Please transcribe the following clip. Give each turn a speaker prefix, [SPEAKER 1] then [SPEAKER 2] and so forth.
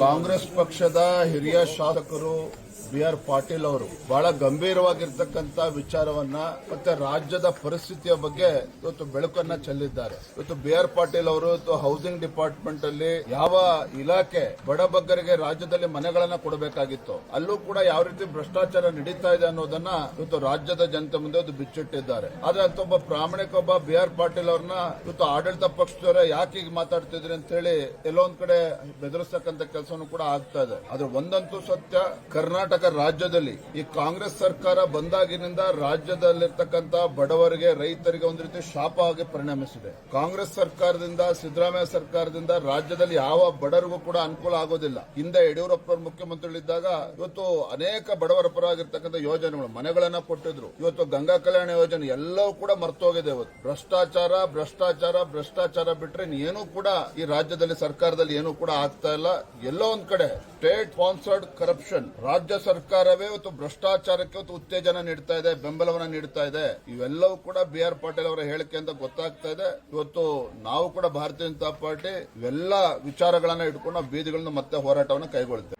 [SPEAKER 1] ಕಾಂಗ್ರೆಸ್ ಪಕ್ಷದ ಹಿರಿಯ ಶಾಸಕರು ಬಿ ಆರ್ ಪಾಟೀಲ್ ಅವರು ಬಹಳ ಗಂಭೀರವಾಗಿರ್ತಕ್ಕಂಥ ವಿಚಾರವನ್ನ ಮತ್ತೆ ರಾಜ್ಯದ ಪರಿಸ್ಥಿತಿಯ ಬಗ್ಗೆ ಇವತ್ತು ಬೆಳಕನ್ನ ಚೆಲ್ಲಿದ್ದಾರೆ. ಇವತ್ತು ಬಿ ಆರ್ ಪಾಟೀಲ್ ಅವರು ಹೌಸಿಂಗ್ ಡಿಪಾರ್ಟ್ಮೆಂಟ್ ಅಲ್ಲಿ ಯಾವ ಇಲಾಖೆ ಬಡಬಗ್ಗರಿಗೆ ರಾಜ್ಯದಲ್ಲಿ ಮನೆಗಳನ್ನ ಕೊಡಬೇಕಾಗಿತ್ತು ಅಲ್ಲೂ ಕೂಡ ಯಾವ ರೀತಿ ಭ್ರಷ್ಟಾಚಾರ ನಡೀತಾ ಇದೆ ಅನ್ನೋದನ್ನ ಇವತ್ತು ರಾಜ್ಯದ ಜನತೆ ಮುಂದೆ ಒಂದು ಬಿಚ್ಚಿಟ್ಟಿದ್ದಾರೆ. ಆದ್ರೆ ಅಂತ ಒಬ್ಬ ಪ್ರಾಮಾಣಿಕ ಒಬ್ಬ ಬಿ ಆರ್ ಪಾಟೀಲ್ ಅವ್ರನ್ನ ಇವತ್ತು ಆಡಳಿತ ಪಕ್ಷದವರ ಯಾಕೆ ಮಾತಾಡ್ತಿದ್ರಿ ಅಂತ ಹೇಳಿ ಎಲ್ಲೋ ಒಂದ್ ಕಡೆ ಬೆದರಿಸ್ತಕ್ಕಂಥ ಕೆಲಸನೂ ಕೂಡ ಆಗ್ತಾ ಇದೆ. ಆದ್ರೆ ಒಂದಂತೂ ಸತ್ಯ, ಕರ್ನಾಟಕ ರಾಜ್ಯದಲ್ಲಿ ಈ ಕಾಂಗ್ರೆಸ್ ಸರ್ಕಾರ ಬಂದಾಗಿನಿಂದ ರಾಜ್ಯದಲ್ಲಿರ್ತಕ್ಕಂಥ ಬಡವರಿಗೆ, ರೈತರಿಗೆ ಒಂದು ರೀತಿ ಶಾಪ ಆಗಿ ಪರಿಣಮಿಸಿದೆ. ಕಾಂಗ್ರೆಸ್ ಸರ್ಕಾರದಿಂದ, ಸಿದ್ದರಾಮಯ್ಯ ಸರ್ಕಾರದಿಂದ ರಾಜ್ಯದಲ್ಲಿ ಯಾವ ಬಡವರಿಗೂ ಕೂಡ ಅನುಕೂಲ ಆಗೋದಿಲ್ಲ. ಹಿಂದೆ ಯಡಿಯೂರಪ್ಪ ಮುಖ್ಯಮಂತ್ರಿಗಳಿದ್ದಾಗ ಇವತ್ತು ಅನೇಕ ಬಡವರ ಪರವಾಗಿರ್ತಕ್ಕಂಥ ಯೋಜನೆಗಳು, ಮನೆಗಳನ್ನ ಕೊಟ್ಟಿದ್ರು. ಇವತ್ತು ಗಂಗಾ ಕಲ್ಯಾಣ ಯೋಜನೆ ಎಲ್ಲವೂ ಕೂಡ ಮರ್ತೋಗಿದೆ ಇವತ್ತು. ಭ್ರಷ್ಟಾಚಾರ ಭ್ರಷ್ಟಾಚಾರ ಭ್ರಷ್ಟಾಚಾರ ಬಿಟ್ರೆ ಏನೂ ಕೂಡ ಈ ರಾಜ್ಯದಲ್ಲಿ, ಸರ್ಕಾರದಲ್ಲಿ ಏನೂ ಕೂಡ ಆಗ್ತಾ ಇಲ್ಲ. ಎಲ್ಲೋ ಒಂದ್ ಕಡೆ. ಸ್ಟೇಟ್ ಸ್ಪಾನ್ಸರ್ಡ್ ಕರಪ್ಷನ್ ರಾಜ್ಯ ಸರ್ಕಾರವೇ ಇವತ್ತು ಭ್ರಷ್ಟಾಚಾರಕ್ಕೆ ಇವತ್ತು ಉತ್ತೇಜನ ನೀಡ್ತಾ ಇದೆ, ಬೆಂಬಲವನ್ನ ನೀಡ್ತಾ ಇದೆ. ಇವೆಲ್ಲವೂ ಕೂಡ ಬಿ ಆರ್ ಪಾಟೀಲ್ ಅವರ ಹೇಳಿಕೆ ಅಂತ ಗೊತ್ತಾಗ್ತಾ ಇದೆ. ಇವತ್ತು ನಾವು ಕೂಡ ಭಾರತೀಯ ಜನತಾ ಪಾರ್ಟಿ ಇವೆಲ್ಲ ವಿಚಾರಗಳನ್ನ ಇಟ್ಕೊಂಡು ಬೀದಿಗಳನ್ನ ಮತ್ತೆ ಹೋರಾಟವನ್ನು ಕೈಗೊಳ್ತೇವೆ.